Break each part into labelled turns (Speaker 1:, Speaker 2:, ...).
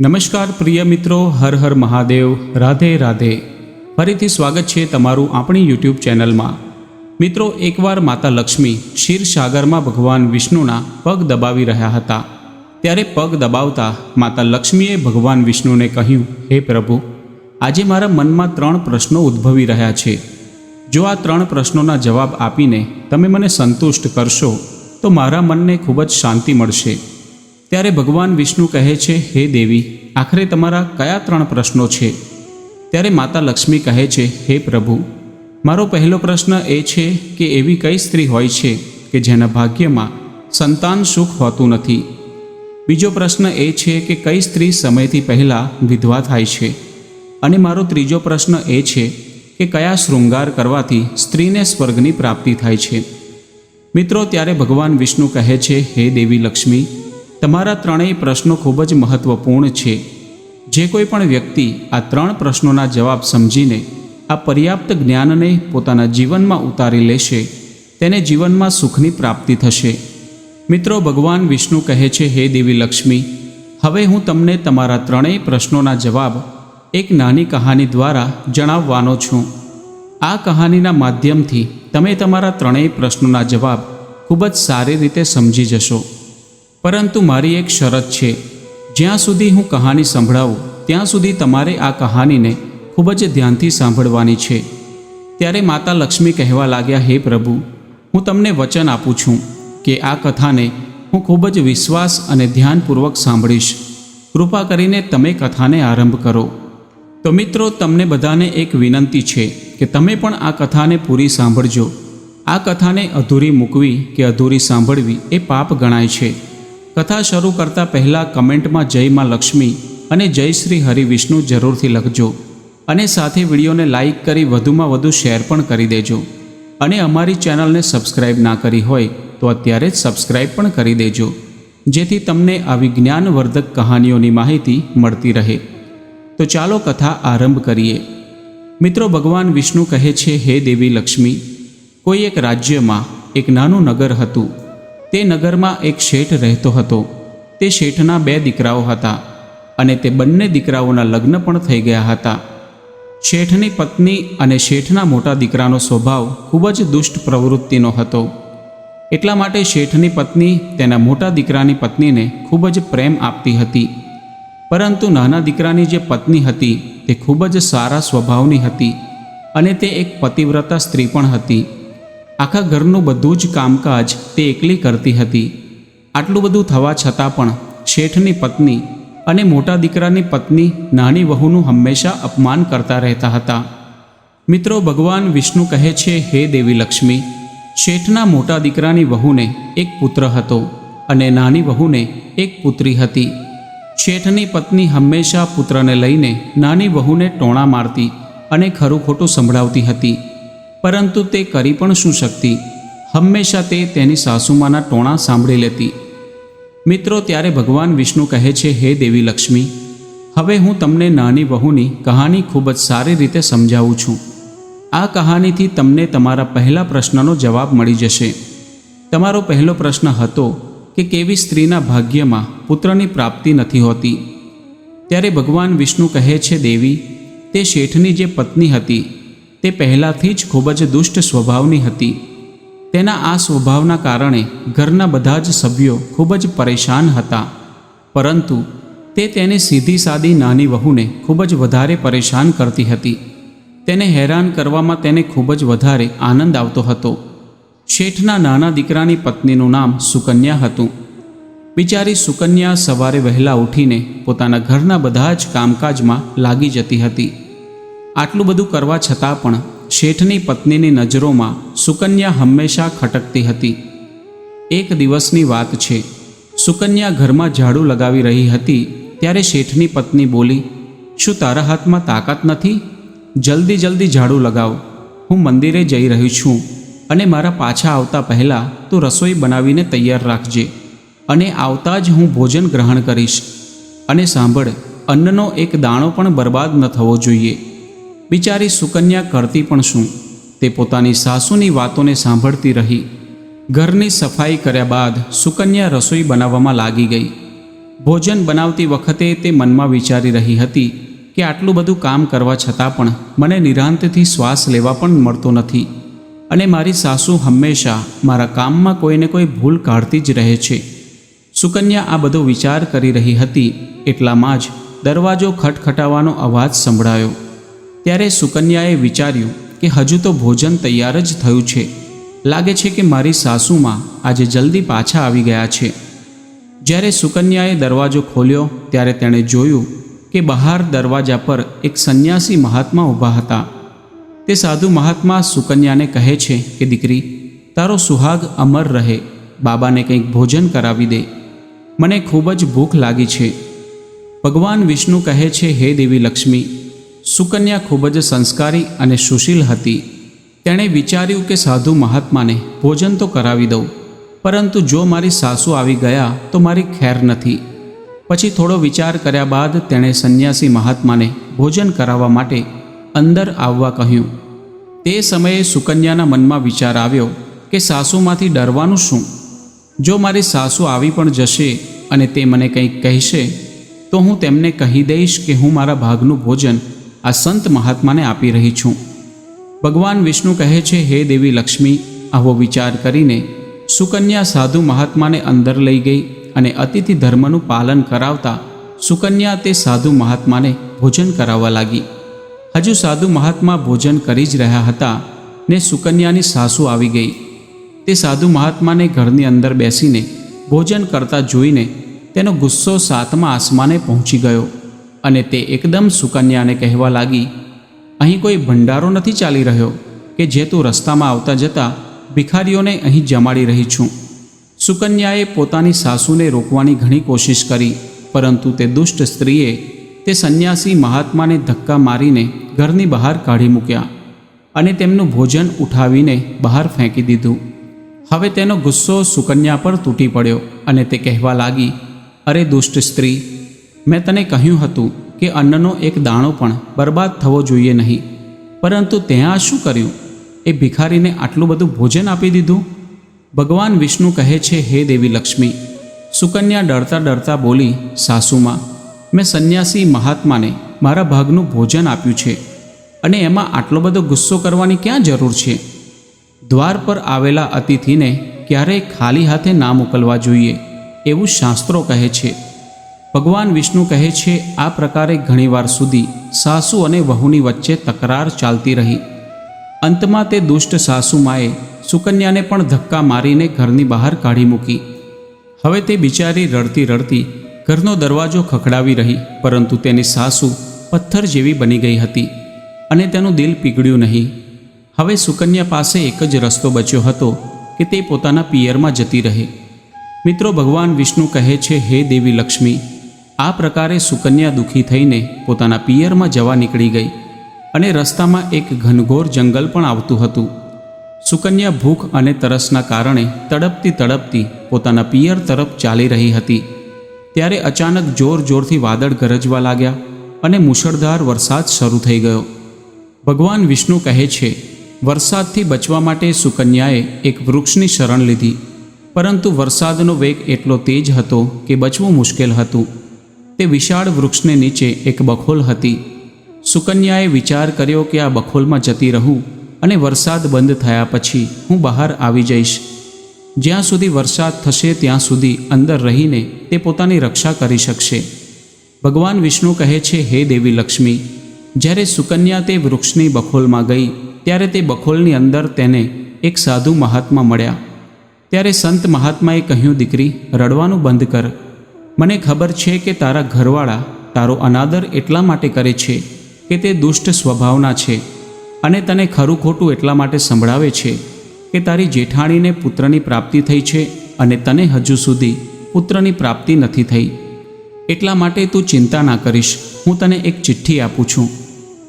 Speaker 1: નમસ્કાર પ્રિય મિત્રો, હર હર મહાદેવ, રાધે રાધે. ફરીથી સ્વાગત છે તમારું આપણી યુટ્યુબ ચેનલમાં. મિત્રો, એકવાર માતા લક્ષ્મી ક્ષીરસાગરમાં ભગવાન વિષ્ણુના પગ દબાવી રહ્યા હતા. ત્યારે પગ દબાવતા માતા લક્ષ્મીએ ભગવાન વિષ્ણુને કહ્યું, હે પ્રભુ, આજે મારા મનમાં ત્રણ પ્રશ્નો ઉદ્ભવી રહ્યા છે. જો આ ત્રણ પ્રશ્નોના જવાબ આપીને તમે મને સંતુષ્ટ કરશો, તો મારા મનને ખૂબ જ શાંતિ મળશે. ત્યારે ભગવાન વિષ્ણુ કહે છે, હે દેવી, આખરે તમારા કયા ત્રણ પ્રશ્નો છે? ત્યારે માતા લક્ષ્મી કહે છે, હે પ્રભુ, મારો પહેલો પ્રશ્ન એ છે કે એવી કઈ સ્ત્રી હોય છે કે જેના ભાગ્યમાં સંતાન સુખ હોતું નથી? બીજો પ્રશ્ન એ છે કે કઈ સ્ત્રી સમયથી પહેલાં વિધવા થાય છે? અને મારો ત્રીજો પ્રશ્ન એ છે કે કયા શૃંગાર કરવાથી સ્ત્રીને સ્વર્ગની પ્રાપ્તિ થાય છે? મિત્રો, ત્યારે ભગવાન વિષ્ણુ કહે છે, હે દેવી લક્ષ્મી તમારા ત્રણેય પ્રશ્નો ખૂબ જ મહત્વપૂર્ણ છે. જે કોઈ પણ વ્યક્તિ આ ત્રણ પ્રશ્નોના જવાબ સમજીને આ પર્યાપ્ત જ્ઞાનને પોતાના જીવનમાં ઉતારી લેશે, તેને જીવનમાં સુખની પ્રાપ્તિ થશે. મિત્રો, ભગવાન વિષ્ણુ કહે છે, હે દેવી લક્ષ્મી, હવે હું તમને તમારા ત્રણેય પ્રશ્નોના જવાબ એક નાની કહાની દ્વારા જણાવવાનો છું. આ કહાનીના માધ્યમથી તમે તમારા ત્રણેય પ્રશ્નોના જવાબ ખૂબ જ સારી રીતે સમજી જશો. પરંતુ મારી એક શરત છે. જ્યાં સુધી હું કહાની સંભળાવું, ત્યાં સુધી તમારે આ કહાનીને ખૂબ જ ધ્યાનથી સાંભળવાની છે. ત્યારે માતા લક્ષ્મી કહેવા લાગ્યા, હે પ્રભુ, હું તમને વચન આપું છું કે આ કથાને હું ખૂબ જ વિશ્વાસ અને ધ્યાનપૂર્વક સાંભળીશ. કૃપા કરીને તમે કથાને આરંભ કરો. તો મિત્રો, તમને બધાને એક વિનંતી છે કે તમે પણ આ કથાને પૂરી સાંભળજો. આ કથાને અધૂરી મૂકવી કે અધૂરી સાંભળવી એ પાપ ગણાય છે. કથા શરૂ કરતાં પહેલાં કમેન્ટમાં જય માં લક્ષ્મી અને જય શ્રી હરિ વિષ્ણુ જરૂરથી લખજો. અને સાથે વિડીયોને લાઈક કરી વધુમાં વધુ શેર પણ કરી દેજો. અને અમારી ચેનલને સબસ્ક્રાઇબ ના કરી હોય તો અત્યારે જ સબસ્ક્રાઇબ પણ કરી દેજો. જેથી તમને આવી જ્ઞાનવર્ધક કહાનીઓની માહિતી મળતી રહે. તો ચાલો કથા આરંભ કરીએ. મિત્રો, ભગવાન વિષ્ણુ કહે છે, હે દેવી લક્ષ્મી, કોઈ એક રાજ્યમાં એક નાનું નગર હતું. તે નગરમાં એક શેઠ રહેતો હતો. તે શેઠના બે દીકરાઓ હતા અને તે બંને દીકરાઓના લગ્ન પણ થઈ ગયા હતા. શેઠની પત્ની અને શેઠના મોટા દીકરાનો સ્વભાવ ખૂબ જ દુષ્ટ પ્રવૃત્તિનો હતો. એટલા માટે શેઠની પત્ની તેના મોટા દીકરાની પત્નીને ખૂબ જ પ્રેમ આપતી હતી. પરંતુ નાના દીકરાની જે પત્ની હતી તે ખૂબ જ સારા સ્વભાવની હતી અને તે એક પતિવ્રતા સ્ત્રી પણ હતી. આખા ઘરનું બધું જ કામકાજ તે એકલી કરતી હતી. આટલું બધું થવા છતાં પણ શેઠની પત્ની અને મોટા દીકરાની પત્ની, નાની વહુનું હંમેશા અપમાન કરતા રહેતા હતા. મિત્રો, ભગવાન વિષ્ણુ કહે છે, હે દેવી લક્ષ્મી, શેઠના મોટા દીકરાની વહુને એક પુત્ર હતો અને નાની વહુને એક પુત્રી હતી. શેઠની પત્ની હંમેશા પુત્રને લઈને નાની વહુને ટોણા મારતી અને ખરું ખોટું સંભળાવતી હતી. પરંતુ તે કરી પણ શું શકતી? હંમેશા તે તેની સાસુમાના ટોણા સાંભળી લેતી. મિત્રો, ત્યારે ભગવાન વિષ્ણુ કહે છે, હે દેવી લક્ષ્મી, હવે હું તમને નાની વહુની કહાની ખૂબ જ સારી રીતે સમજાવું છું. આ કહાનીથી તમને તમારા પહેલા પ્રશ્નનો જવાબ મળી જશે. તમારો પહેલો પ્રશ્ન હતો કે કેવી સ્ત્રીના ભાગ્યમાં પુત્રની પ્રાપ્તિ નથી હોતી. ત્યારે ભગવાન વિષ્ણુ કહે છે, દેવી, તે શેઠની જે પત્ની હતી તે પહેલાંથી જ ખૂબ જ દુષ્ટ સ્વભાવની હતી. તેના આ સ્વભાવના કારણે ઘરના બધા જ સભ્યો ખૂબ જ પરેશાન હતા. પરંતુ તે તેની સીધી સાદી નાની વહુને ખૂબ જ વધારે પરેશાન કરતી હતી. તેને હેરાન કરવામાં તેને ખૂબ જ વધારે આનંદ આવતો હતો. શેઠના નાના દીકરાની પત્નીનું નામ સુકન્યા હતું. બિચારી સુકન્યા સવારે વહેલા ઉઠીને પોતાના ઘરના બધા જ કામકાજમાં લાગી જતી હતી. આટલું બધું કરવા છતાં પણ શેઠની પત્નીની નજરોમાં સુકન્યા હંમેશા ખટકતી હતી. એક દિવસની વાત છે, સુકન્યા ઘરમાં ઝાડુ લગાવી રહી હતી, ત્યારે શેઠની પત્ની બોલી, શું તારા હાથમાં તાકાત નથી? જલ્દી જલ્દી ઝાડુ લગાવ. હું મંદિરે જઈ રહી છું અને મારા પાછા આવતા પહેલાં તું રસોઈ બનાવીને તૈયાર રાખજે અને આવતા જ હું ભોજન ગ્રહણ કરીશ. અને સાંભળ, અન્નનો એક દાણો પણ બરબાદ ન થવો જોઈએ. બિચારી સુકન્યા કરતી પણ શું? તે પોતાની સાસુની વાતોને સાંભળતી રહી. ઘરની સફાઈ કર્યા બાદ સુકન્યા રસોઈ બનાવવામાં લાગી ગઈ. ભોજન બનાવતી વખતે તે મનમાં વિચારી રહી હતી કે આટલું બધું કામ કરવા છતાં પણ મને નિરાંતથી શ્વાસ લેવા પણ મળતો નથી અને મારી સાસુ હંમેશા મારા કામમાં કોઈને કોઈ ભૂલ કાઢતી જ રહે છે. સુકન્યા આ બધો વિચાર કરી રહી હતી એટલામાં જ દરવાજો ખટખટાવાનો અવાજ સંભળાયો. ત્યારે સુકન્યાએ વિચાર્યું કે હજુ તો ભોજન તૈયાર જ થયું છે. લાગે છે કે મારી સાસુમાં આજે જલ્દી પાછા આવી ગયા છે. જ્યારે સુકન્યાએ દરવાજો ખોલ્યો, ત્યારે તેણે જોયું કે બહાર દરવાજા પર એક સંન્યાસી મહાત્મા ઊભા હતા. તે સાધુ મહાત્મા સુકન્યાને કહે છે કે, દીકરી, તારો સુહાગ અમર રહે. બાબાને કંઈક ભોજન કરાવી દે. મને ખૂબ જ ભૂખ લાગી છે. ભગવાન વિષ્ણુ કહે છે, હે દેવી લક્ષ્મી સુકન્યા ખૂબ જ સંસ્કારી અને સુશીલ હતી. તેણે વિચાર્યું કે સાધુ મહાત્માને ભોજન તો કરાવી દઉં, પરંતુ જો મારી સાસુ આવી ગયા તો મારી ખેર નથી. પછી થોડો વિચાર કર્યા બાદ તેણે સંન્યાસી મહાત્માને ભોજન કરાવવા માટે અંદર આવવા કહ્યું. તે સમયે સુકન્યાના મનમાં વિચાર આવ્યો કે સાસુમાંથી ડરવાનું શું? જો મારી સાસુ આવી પણ જશે અને તે મને કંઈક કહેશે, તો હું તેમને કહી દઈશ કે હું મારા ભાગનું ભોજન આ સંત મહાત્માને આપી રહી છું. ભગવાન વિષ્ણુ કહે છે, હે દેવી લક્ષ્મી, આવો વિચાર કરીને સુકન્યા સાધુ મહાત્માને અંદર લઈ ગઈ અને અતિથિ ધર્મનું પાલન કરાવતા સુકન્યા તે સાધુ મહાત્માને ભોજન કરાવવા લાગી. હજુ સાધુ મહાત્મા ભોજન કરી જ રહ્યા હતા ને સુકન્યાની સાસુ આવી ગઈ. તે સાધુ મહાત્માને ઘરની અંદર બેસીને ભોજન કરતા જોઈને તેનો ગુસ્સો સાતમા આસમાને પહોંચી ગયો. અને તે એકદમ સુકન્યાને કહેવા લાગી, અહીં કોઈ ભંડારો નથી ચાલી રહ્યો કે જે તું રસ્તામાં આવતા જતા ભિખારીઓને અહીં જમાડી રહી છું. સુકન્યાએ પોતાની સાસુને રોકવાની ઘણી કોશિશ કરી, પરંતુ તે દુષ્ટ સ્ત્રીએ તે સંન્યાસી મહાત્માને ધક્કા મારીને ઘરની બહાર કાઢી મૂક્યા અને તેમનું ભોજન ઉઠાવીને બહાર ફેંકી દીધું. હવે તેનો ગુસ્સો સુકન્યા પર તૂટી પડ્યો અને તે કહેવા લાગી, અરે દુષ્ટ સ્ત્રી મેં તને કહ્યું હતું કે અન્નનો એક દાણો પણ બરબાદ થવો જોઈએ નહીં. પરંતુ ત્યાં શું કર્યું? એ ભિખારીને આટલું બધું ભોજન આપી દીધું? ભગવાન વિષ્ણુ કહે છે, હે દેવી લક્ષ્મી, સુકન્યા ડરતા ડરતા બોલી, સાસુમાં, મેં સંન્યાસી મહાત્માને મારા ભાગનું ભોજન આપ્યું છે અને એમાં આટલો બધો ગુસ્સો કરવાની ક્યાં જરૂર છે? દ્વાર પર આવેલા અતિથિને ક્યારેય ખાલી હાથે ના મોકલવા જોઈએ, એવું શાસ્ત્રો કહે છે. ભગવાન વિષ્ણુ કહે છે, આ પ્રકારે ઘણીવાર સુધી સાસુ અને વહુની વચ્ચે તકરાર ચાલતી રહી. અંતમાં તે દુષ્ટ સાસુમાએ સુકન્યાને પણ ધક્કા મારીને ઘરની બહાર કાઢી મૂકી. હવે તે બિચારી રડતી રડતી ઘરનો દરવાજો ખખડાવી રહી, પરંતુ તેની સાસુ પથ્થર જેવી બની ગઈ હતી અને તેનું દિલ પીગળ્યું નહીં. હવે સુકન્યા પાસે એક જ રસ્તો બચ્યો હતો કે તે પોતાના પિયરમાં જતી રહે. મિત્રો, ભગવાન વિષ્ણુ કહે છે, હે દેવી લક્ષ્મી આ પ્રકારે સુકન્યા દુઃખી થઈને પોતાના પિયરમાં જવા નીકળી ગઈ અને રસ્તામાં એક ઘનઘોર જંગલ પણ આવતું હતું. સુકન્યા ભૂખ અને તરસના કારણે તડપતી તડપતી પોતાના પિયર તરફ ચાલી રહી હતી. ત્યારે અચાનક જોર જોરથી વાદળ ગરજવા લાગ્યા અને મુશળધાર વરસાદ શરૂ થઈ ગયો. ભગવાન વિષ્ણુ કહે છે, વરસાદથી બચવા માટે સુકન્યાએ એક વૃક્ષની શરણ લીધી, પરંતુ વરસાદનો વેગ એટલો તેજ હતો કે બચવું મુશ્કેલ હતું. તે વિશાળ વૃક્ષને નીચે એક બખોલ હતી. સુકન્યાએ વિચાર કર્યો કે આ બખોલમાં જતી રહું અને વરસાદ બંધ થયા પછી હું બહાર આવી જઈશ. જ્યાં સુધી વરસાદ થશે ત્યાં સુધી અંદર રહીને તે પોતાની રક્ષા કરી શકશે. ભગવાન વિષ્ણુ કહે છે, હે દેવી લક્ષ્મી, જ્યારે સુકન્યા તે વૃક્ષની બખોલમાં ગઈ, ત્યારે તે બખોલની અંદર તેને એક સાધુ મહાત્મા મળ્યા. ત્યારે સંત મહાત્માએ કહ્યું, દીકરી, રડવાનું બંધ કર. મને ખબર છે કે તારા ઘરવાળા તારો અનાદર એટલા માટે કરે છે કે તે દુષ્ટ સ્વભાવના છે અને તને ખરું ખોટું એટલા માટે સંભળાવે છે કે તારી જેઠાણીને પુત્રની પ્રાપ્તિ થઈ છે અને તને હજુ સુધી પુત્રની પ્રાપ્તિ નથી થઈ. એટલા માટે તું ચિંતા ના કરીશ. હું તને એક ચિઠ્ઠી આપું છું.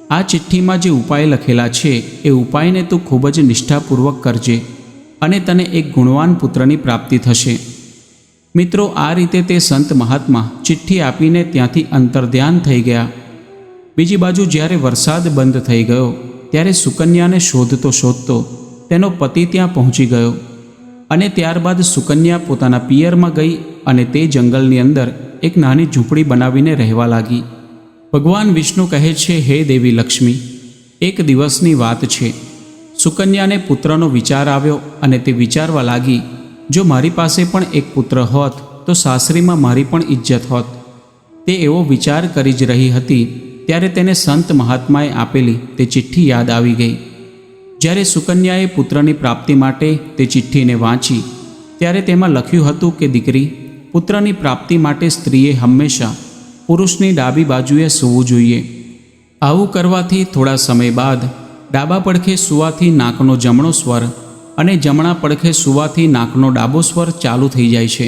Speaker 1: આ ચિઠ્ઠીમાં જે ઉપાય લખેલા છે એ ઉપાયને તું ખૂબ જ નિષ્ઠાપૂર્વક કરજે અને તને એક ગુણવાન પુત્રની પ્રાપ્તિ થશે. મિત્રો, આ રીતે તે સંત મહાત્મા ચિઠ્ઠી આપીને ત્યાંથી અંતર્ધ્યાન થઈ ગયા. બીજી બાજુ જ્યારે વરસાદ બંધ થઈ ગયો, ત્યારે સુકન્યાને શોધતો શોધતો તેનો પતિ ત્યાં પહોંચી ગયો અને ત્યારબાદ સુકન્યા પોતાના પિયરમાં ગઈ અને તે જંગલની અંદર એક નાની ઝૂંપડી બનાવીને રહેવા લાગી. ભગવાન વિષ્ણુ કહે છે, હે દેવી લક્ષ્મી, એક દિવસની વાત છે. સુકન્યાને પુત્રનો વિચાર આવ્યો અને તે વિચારવા લાગી જો મારી પાસે પણ એક પુત્ર હોત, તો સાસરીમાં મારી પણ ઇજ્જત હોત. તે એવો વિચાર કરી જ રહી હતી, ત્યારે તેને સંત મહાત્માએ આપેલી તે ચિઠ્ઠી યાદ આવી ગઈ. જ્યારે સુકન્યાએ પુત્રની પ્રાપ્તિ માટે તે ચિઠ્ઠીને વાંચી, ત્યારે તેમાં લખ્યું હતું કે, દીકરી, પુત્રની પ્રાપ્તિ માટે સ્ત્રીએ હંમેશા પુરુષની ડાબી બાજુએ સૂવું જોઈએ. આવું કરવાથી થોડા સમય બાદ ડાબા પડખે સૂવાથી નાકનો જમણો સ્વર અને જમણા પડખે સૂવાથી નાકનો ડાબો સ્વર ચાલુ થઈ જાય છે.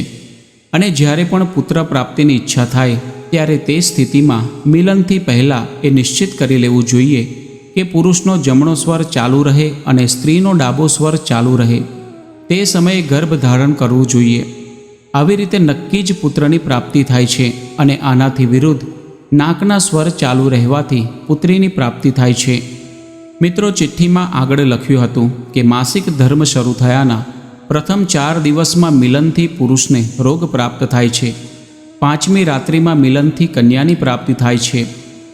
Speaker 1: અને જ્યારે પણ પુત્ર પ્રાપ્તિની ઈચ્છા થાય, ત્યારે તે સ્થિતિમાં મિલનથી પહેલાં એ નિશ્ચિત કરી લેવું જોઈએ કે પુરુષનો જમણો સ્વર ચાલુ રહે અને સ્ત્રીનો ડાબો સ્વર ચાલુ રહે. તે સમયે ગર્ભ ધારણ કરવું જોઈએ. આવી રીતે નક્કી જ પુત્રની પ્રાપ્તિ થાય છે અને આનાથી વિરુદ્ધ નાકના સ્વર ચાલુ રહેવાથી પુત્રીની પ્રાપ્તિ થાય છે. મિત્રો ચિઠ્ઠીમાં આગળ લખ્યું હતું કે માસિક ધર્મ શરૂ થયાના પ્રથમ ચાર દિવસમાં મિલનથી પુરુષને રોગ પ્રાપ્ત થાય છે. પાંચમી રાત્રિમાં મિલનથી કન્યાની પ્રાપ્તિ થાય છે.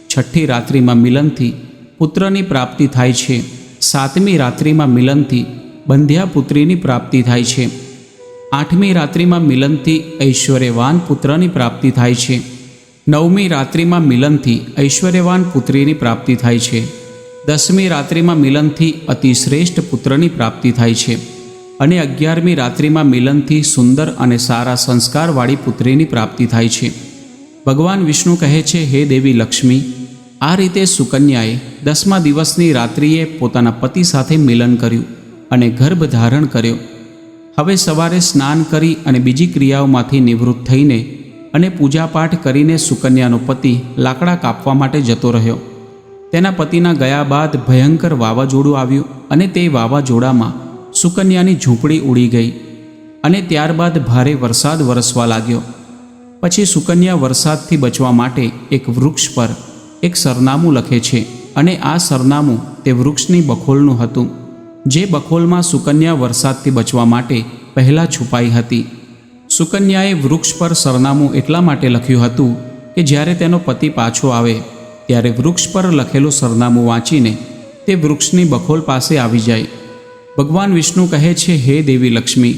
Speaker 1: છઠ્ઠી રાત્રિમાં મિલનથી પુત્રની પ્રાપ્તિ થાય છે. સાતમી રાત્રિમાં મિલનથી બંધ્યા પુત્રીની પ્રાપ્તિ થાય છે. આઠમી રાત્રિમાં મિલનથી ઐશ્વર્યવાન પુત્રની પ્રાપ્તિ થાય છે. નવમી રાત્રિમાં મિલનથી ઐશ્વર્યવાન પુત્રીની પ્રાપ્તિ થાય છે. દસમી રાત્રિમાં મિલનથી અતિશ્રેષ્ઠ પુત્રની પ્રાપ્તિ થાય છે. અને અગિયારમી રાત્રિમાં મિલનથી સુંદર અને સારા સંસ્કારવાળી પુત્રીની પ્રાપ્તિ થાય છે. ભગવાન વિષ્ણુ કહે છે, હે દેવી લક્ષ્મી, આ રીતે સુકન્યાએ દસમા દિવસની રાત્રિએ પોતાના પતિ સાથે મિલન કર્યું અને ગર્ભ ધારણ કર્યો. હવે સવારે સ્નાન કરી અને બીજી ક્રિયાઓમાંથી નિવૃત્ત થઈને અને પૂજાપાઠ કરીને સુકન્યાનો પતિ લાકડા કાપવા માટે જતો રહ્યો. તેના પતિના ગયા બાદ ભયંકર વાવાઝોડું આવ્યું અને તે વાવાઝોડામાં સુકન્યાની ઝૂંપડી ઉડી ગઈ અને ત્યારબાદ ભારે વરસાદ વરસવા લાગ્યો. પછી સુકન્યા વરસાદથી બચવા માટે એક વૃક્ષ પર એક સરનામું લખે છે અને આ સરનામું તે વૃક્ષની બખોલનું હતું, જે બખોલમાં સુકન્યા વરસાદથી બચવા માટે પહેલાં છુપાઈ હતી. સુકન્યાએ વૃક્ષ પર સરનામું એટલા માટે લખ્યું હતું કે જ્યારે તેનો પતિ પાછો આવે ત્યારે વૃક્ષ પર લખેલું સરનામું વાંચીને તે વૃક્ષની બખોલ પાસે આવી જાય. ભગવાન વિષ્ણુ કહે છે, હે દેવી લક્ષ્મી,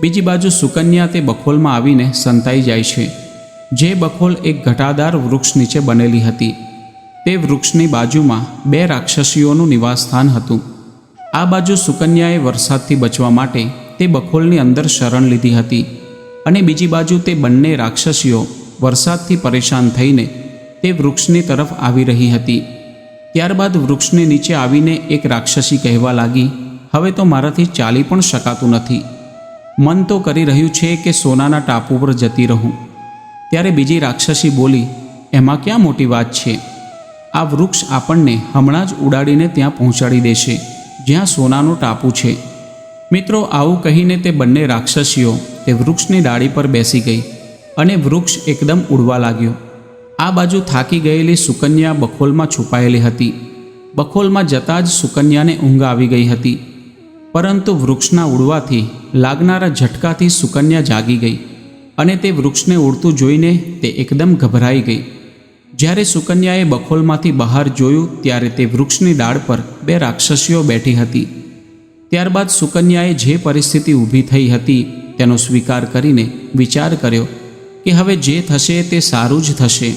Speaker 1: બીજી બાજુ સુકન્યા તે બખોલમાં આવીને સંતાઈ જાય છે. જે બખોલ એક ઘટાદાર વૃક્ષ નીચે બનેલી હતી. તે વૃક્ષની બાજુમાં બે રાક્ષસીઓનું નિવાસસ્થાન હતું. આ બાજુ સુકન્યાએ વરસાદથી બચવા માટે તે બખોલની અંદર શરણ લીધી હતી અને બીજી બાજુ તે બંને રાક્ષસીઓ વરસાદથી પરેશાન થઈને તે વૃક્ષની તરફ આવી રહી હતી. ત્યારબાદ વૃક્ષને નીચે આવીને એક રાક્ષસી કહેવા લાગી, હવે તો મારાથી ચાલી પણ શકાતું નથી. મન તો કરી રહ્યું છે કે સોનાના ટાપુ પર જતી રહું. ત્યારે બીજી રાક્ષસી બોલી, એમાં ક્યાં મોટી વાત છે? આ વૃક્ષ આપણને હમણાં જ ઉડાડીને ત્યાં પહોંચાડી દેશે, જ્યાં સોનાનો ટાપુ છે. મિત્રો, આવું કહીને તે બંને રાક્ષસીઓ તે વૃક્ષની ડાળી પર બેસી ગઈ અને વૃક્ષ એકદમ ઉડવા લાગ્યો. આ બાજુ થાકી ગયેલી સુકન્યા બખોલમાં છુપાયેલી હતી. બખોલમાં જતાં જ સુકન્યાને ઊંઘ આવી ગઈ હતી. પરંતુ વૃક્ષના ઉડવાથી લાગનારા ઝટકાથી સુકન્યા જાગી ગઈ અને તે વૃક્ષને ઉડતું જોઈને તે એકદમ ગભરાઈ ગઈ. જ્યારે સુકન્યાએ બખોલમાંથી બહાર જોયું ત્યારે તે વૃક્ષની ડાળ પર બે રાક્ષસીઓ બેઠી હતી. ત્યારબાદ સુકન્યાએ જે પરિસ્થિતિ ઊભી થઈ હતી તેનો સ્વીકાર કરીને વિચાર કર્યો કે હવે જે થશે તે સારું જ થશે.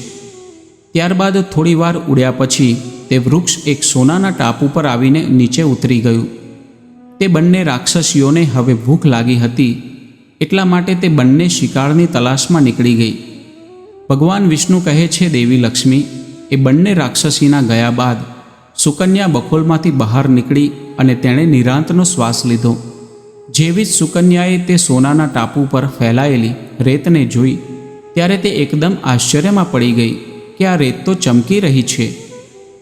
Speaker 1: ત્યારબાદ થોડીવાર ઉડ્યા પછી તે વૃક્ષ એક સોનાના ટાપુ પર આવીને નીચે ઉતરી ગયું. તે બંને રાક્ષસીઓને હવે ભૂખ લાગી હતી, એટલા માટે તે બંને શિકારની તલાશમાં નીકળી ગઈ. ભગવાન વિષ્ણુ કહે છે, દેવી લક્ષ્મી, એ બંને રાક્ષસીના ગયા બાદ સુકન્યા બખોલમાંથી બહાર નીકળી અને તેણે નિરાંતનો શ્વાસ લીધો. જેવી જ સુકન્યાએ તે સોનાના ટાપુ પર ફેલાયેલી રેતને જોઈ ત્યારે તે એકદમ આશ્ચર્યમાં પડી ગઈ કે આ રેત તો ચમકી રહી છે.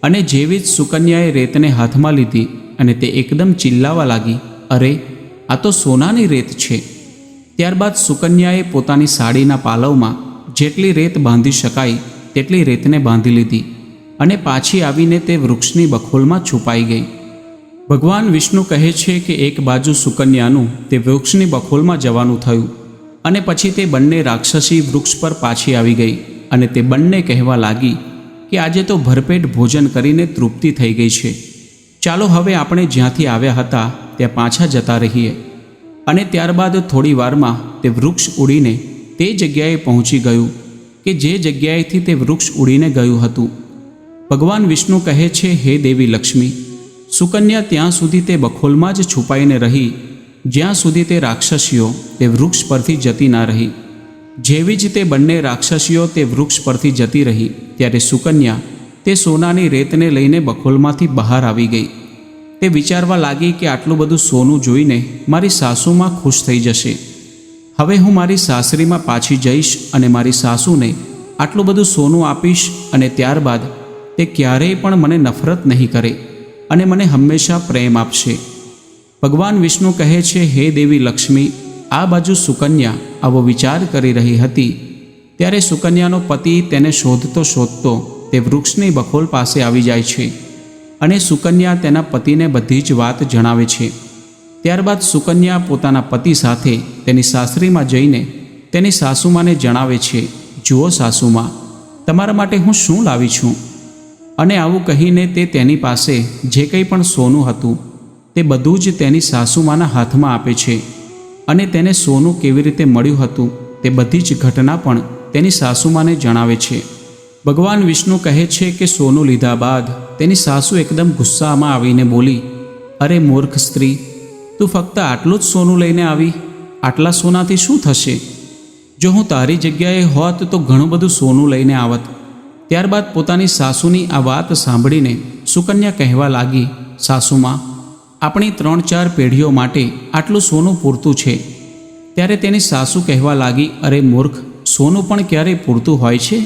Speaker 1: અને જેવી જ સુકન્યાએ રેતને હાથમાં લીધી અને તે એકદમ ચિલ્લાવા લાગી, અરે, આ તો સોનાની રેત છે. ત્યારબાદ સુકન્યાએ પોતાની સાડીના પાલવમાં જેટલી રેત બાંધી શકાય તેટલી રેતને બાંધી લીધી અને પાછી આવીને તે વૃક્ષની બખોલમાં છુપાઈ ગઈ. ભગવાન વિષ્ણુ કહે છે કે એક બાજુ સુકન્યાનું તે વૃક્ષની બખોલમાં જવાનું થયું અને પછી તે બંને રાક્ષસી વૃક્ષ પર પાછી આવી ગઈ અને તે બંને કહેવા લાગી કે આજે તો ભરપેટ ભોજન કરીને તૃપ્તિ થઈ ગઈ છે. ચાલો હવે આપણે જ્યાંથી આવ્યા હતા ત્યાં પાછા જતા રહીએ. અને ત્યારબાદ થોડી વારમાં તે વૃક્ષ ઉડીને તે જગ્યાએ પહોંચી ગયું કે જે જગ્યાએથી તે વૃક્ષ ઉડીને ગયું હતું. ભગવાન વિષ્ણુ કહે છે, હે દેવી લક્ષ્મી, સુકન્યા ત્યાં સુધી તે બખોલમાં જ છુપાઈને રહી જ્યાં સુધી તે રાક્ષસીઓ તે વૃક્ષ પરથી જતી ના રહી. જેવી જ તે બંને રાક્ષસીઓ તે વૃક્ષ પરથી જતી રહી, ત્યારે સુકન્યા તે સોનાની રેતને લઈને બખોલમાંથી બહાર આવી ગઈ. તે વિચારવા લાગી કે આટલું બધું સોનું જોઈને મારી સાસુમાં ખુશ થઈ જશે. હવે હું મારી સાસરીમાં પાછી જઈશ અને મારી સાસુને આટલું બધું સોનું આપીશ અને ત્યારબાદ તે ક્યારેય પણ મને નફરત નહીં કરે અને મને હંમેશા પ્રેમ આપશે. ભગવાન વિષ્ણુ કહે છે, હે દેવી લક્ષ્મી, આ બાજુ સુકન્યા આવો વિચાર કરી રહી હતી. ત્યારે સુકન્યાનો પતિ તેને શોધતો શોધતો તે વૃક્ષની બખોલ પાસે આવી જાય છે અને સુકન્યા તેના પતિને બધી જ વાત જણાવે છે. ત્યારબાદ સુકન્યા પોતાના પતિ સાથે તેની સાસરીમાં જઈને તેની સાસુમાને જણાવે છે, જુઓ સાસુમાં, તમારા માટે હું શું લાવી છું? અને આવું કહીને તે તેની પાસે જે કંઈ પણ સોનું હતું તે બધું જ તેની સાસુમાના હાથમાં આપે છે. અને તેને સોનું કેવી રીતે મળ્યું હતું તે બધી જ ઘટના પણ તેની સાસુમાને જણાવે છે. ભગવાન વિષ્ણુ કહે છે કે સોનું લીધા બાદ તેની સાસુ એકદમ ગુસ્સામાં આવીને બોલી, અરે મૂર્ખ સ્ત્રી, તું ફક્ત આટલું જ સોનું લઈને આવી. આટલા સોનાથી શું થશે? જો હું તારી જગ્યાએ હોત તો ઘણું બધું સોનું લઈને આવત. ત્યારબાદ પોતાની સાસુની આ વાત સાંભળીને સુકન્યા કહેવા લાગી, સાસુમાં આપણી ત્રણ ચાર પેઢીઓ માટે આટલું સોનું પૂરતું છે. ત્યારે તેની સાસુ કહેવા લાગી, અરે મૂર્ખ, સોનું પણ ક્યારેય પૂરતું હોય છે?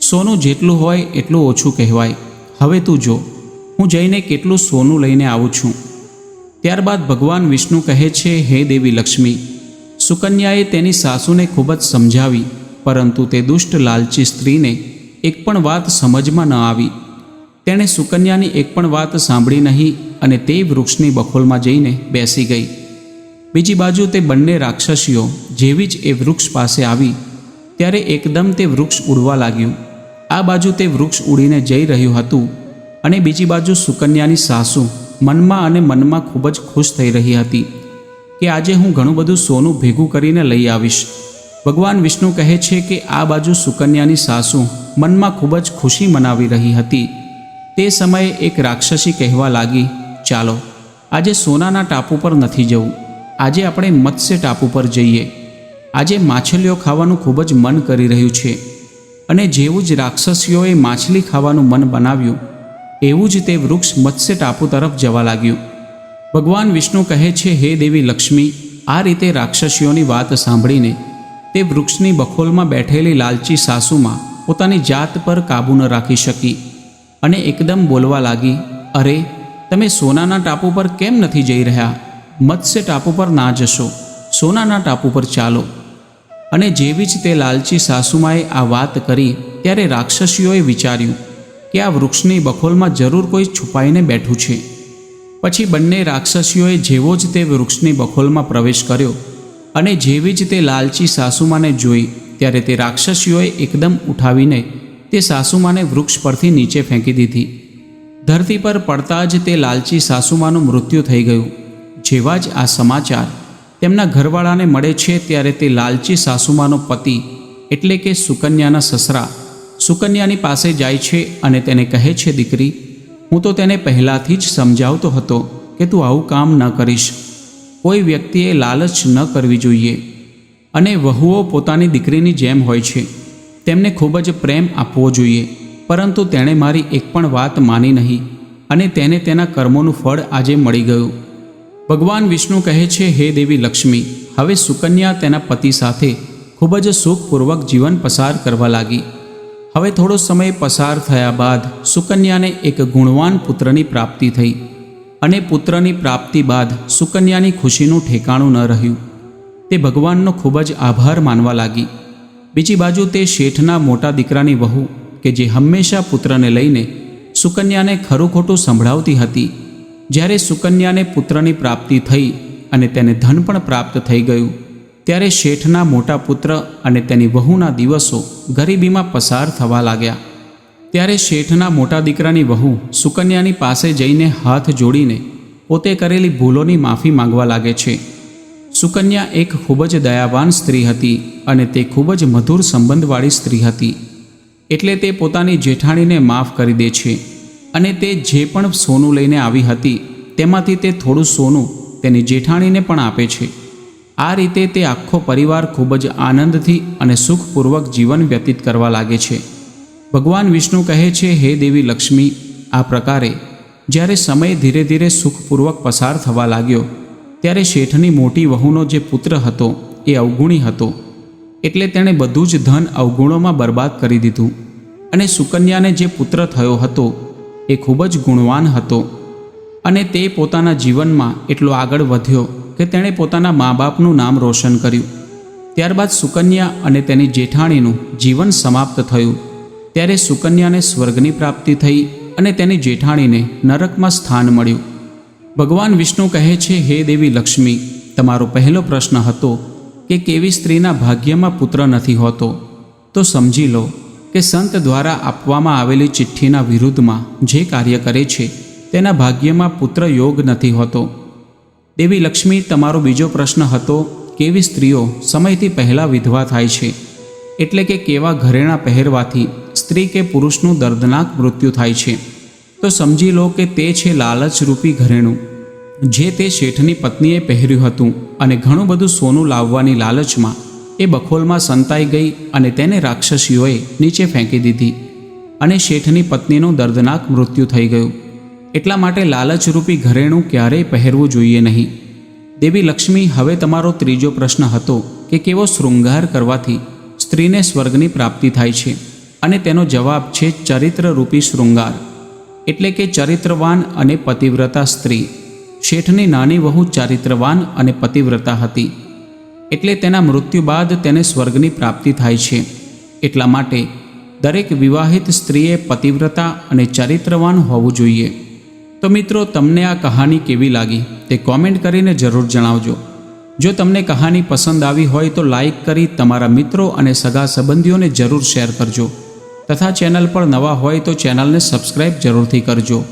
Speaker 1: સોનું જેટલું હોય એટલું ઓછું કહેવાય. હવે તું જો, હું જઈને કેટલું સોનું લઈને આવું છું. ત્યારબાદ ભગવાન વિષ્ણુ કહે છે, હે દેવી લક્ષ્મી. સુકન્યાએ તેની સાસુને ખૂબ જ સમજાવી, પરંતુ તે દુષ્ટ લાલચી સ્ત્રીને એક પણ વાત સમજમાં ન આવી. તેણે સુકન્યાની એક પણ વાત સાંભળી નહીં અને તે વૃક્ષની બખોલમાં જઈને બેસી ગઈ. બીજી બાજુ તે બંને રાક્ષસીઓ જેવી જ એ વૃક્ષ પાસે આવી, ત્યારે એકદમ તે વૃક્ષ ઉડવા લાગ્યું. આ બાજુ તે વૃક્ષ ઉડીને જઈ રહ્યું હતું અને બીજી બાજુ સુકન્યાની સાસુ મનમાં અને મનમાં ખૂબ જ ખુશ થઈ રહી હતી કે આજે હું ઘણું બધું સોનું ભેગું કરીને લઈ આવીશ. ભગવાન વિષ્ણુ કહે છે કે આ બાજુ સુકન્યાની સાસુ મનમાં ખૂબ જ ખુશી મનાવી રહી હતી. તે સમયે એક રાક્ષસી કહેવા લાગી, ચાલો, આજે સોનાના ટાપુ પર નથી જવું. આજે આપણે મત્સ્ય ટાપુ પર જઈએ. આજે માછલીઓ ખાવાનું ખૂબ જ મન કરી રહ્યું છે. અને જેવું જ રાક્ષસીઓએ માછલી ખાવાનું મન બનાવ્યું, એવું જ તે વૃક્ષ મત્સ્ય ટાપુ તરફ જવા લાગ્યું. ભગવાન વિષ્ણુ કહે છે, હે દેવી લક્ષ્મી, આ રીતે રાક્ષસીઓની વાત સાંભળીને તે વૃક્ષની બખોલમાં બેઠેલી લાલચી સાસુમાં પોતાની જાત પર કાબૂ ન રાખી શકી. અને એકદમ બોલવા લાગી, અરે, તમે સોનાના ટાપુ પર કેમ નથી જઈ રહ્યા? મત્સ્ય ટાપુ પર ના જશો. સોનાના ટાપુ પર ચાલો. અને જેવી જ તે લાલચી સાસુમાએ આ વાત કરી, ત્યારે રાક્ષસીઓએ વિચાર્યું કે આ વૃક્ષની બખોલમાં જરૂર કોઈ છુપાઈને બેઠું છે. પછી બંને રાક્ષસીઓએ જેવો જ તે વૃક્ષની બખોલમાં પ્રવેશ કર્યો અને જેવી જ તે લાલચી સાસુમાને જોઈ, ત્યારે તે રાક્ષસીઓએ એકદમ ઉઠાવીને તે સાસુમાને વૃક્ષ પરથી નીચે ફેંકી દીધી. ધરતી પર પડતા જ તે લાલચી સાસુમાનું મૃત્યુ થઈ ગયું. જેવા જ આ સમાચાર તેમના ઘરવાળાને મળે છે ત્યારે તે લાલચી સાસુમાનો પતિ, એટલે કે સુકન્યાના સસરા, સુકન્યાની પાસે જાય છે અને તેને કહે છે, દીકરી, હું તો તેને પહેલાંથી જ સમજાવતો હતો કે તું આવું કામ ન કરીશ. કોઈ વ્યક્તિએ લાલચ ન કરવી જોઈએ. અને વહુઓ પોતાની દીકરીની જેમ હોય છે. તેમને ખૂબ જ પ્રેમ આપવો જોઈએ, પરંતુ તેણે મારી એક પણ વાત માની નહીં અને તેને તેના કર્મોનું ફળ આજે મળી ગયું. ભગવાન વિષ્ણુ કહે છે, હે દેવી લક્ષ્મી, હવે સુકન્યા તેના પતિ સાથે ખૂબ જ સુખપૂર્વક જીવન પસાર કરવા લાગી. હવે થોડો સમય પસાર થયા બાદ સુકન્યાને એક ગુણવાન પુત્રની પ્રાપ્તિ થઈ અને પુત્રની પ્રાપ્તિ બાદ સુકન્યાની ખુશીનું ઠેકાણું ન રહ્યું. તે ભગવાનનો ખૂબ જ આભાર માનવા લાગી. બીજી બાજુ તે શેઠના મોટા દીકરાની વહુ કે જે હંમેશા પુત્રને લઈને સુકન્યાને ખરું ખોટું સંભળાવતી હતી. જ્યારે સુકન્યાને પુત્રની પ્રાપ્તિ થઈ અને તેને ધન પણ પ્રાપ્ત થઈ ગયું, ત્યારે શેઠના મોટા પુત્ર અને તેની વહુના દિવસો ગરીબીમાં પસાર થવા લાગ્યા. ત્યારે શેઠના મોટા દીકરાની વહુ સુકન્યાની પાસે જઈને હાથ જોડીને પોતે કરેલી ભૂલોની માફી માંગવા લાગે છે. સુકન્યા એક ખૂબ જ દયાવાન સ્ત્રી હતી અને તે ખૂબ જ મધુર સંબંધવાળી સ્ત્રી હતી. એટલે તે પોતાની જેઠાણીને માફ કરી દે છે. અને તે જે પણ સોનું લઈને આવી હતી, તેમાંથી તે થોડું સોનું તેની જેઠાણીને પણ આપે છે. આ રીતે તે આખો પરિવાર ખૂબ જ આનંદથી અને સુખપૂર્વક જીવન વ્યતીત કરવા લાગે છે. ભગવાન વિષ્ણુ કહે છે, હે દેવી લક્ષ્મી, આ પ્રકારે, જ્યારે સમય ધીરે ધીરે સુખપૂર્વક પસાર થવા લાગ્યો ત્યારે શેઠની મોટી વહુનો જે પુત્ર હતો એ અવગુણી હતો. એટલે તેણે બધું જ ધન અવગુણોમાં બરબાદ કરી દીધું અને સુકન્યાને જે પુત્ર થયો હતો એ ખૂબ જ ગુણવાન હતો. અને તે પોતાના જીવનમાં એટલો આગળ વધ્યો કે તેણે પોતાના મા બાપનું નામ રોશન કર્યું. ત્યારબાદ સુકન્યા અને તેની જેઠાણીનું જીવન સમાપ્ત થયું. ત્યારે સુકન્યાને સ્વર્ગની પ્રાપ્તિ થઈ અને તેની જેઠાણીને નરકમાં સ્થાન મળ્યું. ભગવાન વિષ્ણુ કહે છે, હે દેવી લક્ષ્મી, તમારો પહેલો પ્રશ્ન હતો કે કેવી સ્ત્રીના ભાગ્યમાં પુત્ર નથી હોતો? તો સમજી લો કે સંત દ્વારા આપવામાં આવેલી ચિઠ્ઠીના વિરુદ્ધમાં જે કાર્ય કરે છે, તેના ભાગ્યમાં પુત્ર યોગ નથી હોતો. દેવી લક્ષ્મી, તમારો બીજો પ્રશ્ન હતો કેવી સ્ત્રીઓ સમયથી પહેલાં વિધવા થાય છે? એટલે કે કેવા ઘરેણાં પહેરવાથી સ્ત્રી કે પુરુષનું દર્દનાક મૃત્યુ થાય છે? તો સમજી લો કે તે છે લાલચરૂપી ઘરેણું. જે તે શેઠની પત્નીએ પહેર્યું હતું અને ઘણું બધું સોનું લાવવાની લાલચમાં એ બખોલમાં સંતાઈ ગઈ અને તેને રાક્ષસીઓએ નીચે ફેંકી દીધી અને શેઠની પત્નીનું દર્દનાક મૃત્યુ થઈ ગયું. એટલા માટે લાલચરૂપી ઘરેણું ક્યારેય પહેરવું જોઈએ નહીં. દેવી લક્ષ્મી, હવે તમારો ત્રીજો પ્રશ્ન હતો કે કેવો શૃંગાર કરવાથી સ્ત્રીને સ્વર્ગની પ્રાપ્તિ થાય છે? અને તેનો જવાબ છે ચરિત્રરૂપી શૃંગાર. એટલે કે ચરિત્રવાન અને પતિવ્રતા સ્ત્રી. શેઠની નાની વહુ ચારિત્રવાન અને પતિવ્રતા હતી. એટલે તેના મૃત્યુ બાદ તેને સ્વર્ગની પ્રાપ્તિ થાય છે. એટલા માટે દરેક વિવાહિત સ્ત્રીએ પતિવ્રતા અને ચારિત્રવાન હોવું જોઈએ. તો મિત્રો, તમને આ કહાની કેવી લાગી તે કોમેન્ટ કરીને જરૂર જણાવજો. જો તમને કહાની પસંદ આવી હોય તો લાઈક કરી તમારા મિત્રો અને સગા સંબંધીઓને જરૂર શેર કરજો. તથા ચેનલ પર નવા હોય તો ચેનલને સબસ્ક્રાઈબ જરૂરથી કરજો.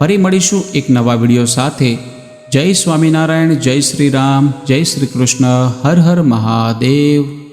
Speaker 1: ફરી મળીશું એક નવા વીડિયો સાથે. જય સ્વામિનારાયણ, જય શ્રી રામ, જય શ્રી કૃષ્ણ, હર હર મહાદેવ.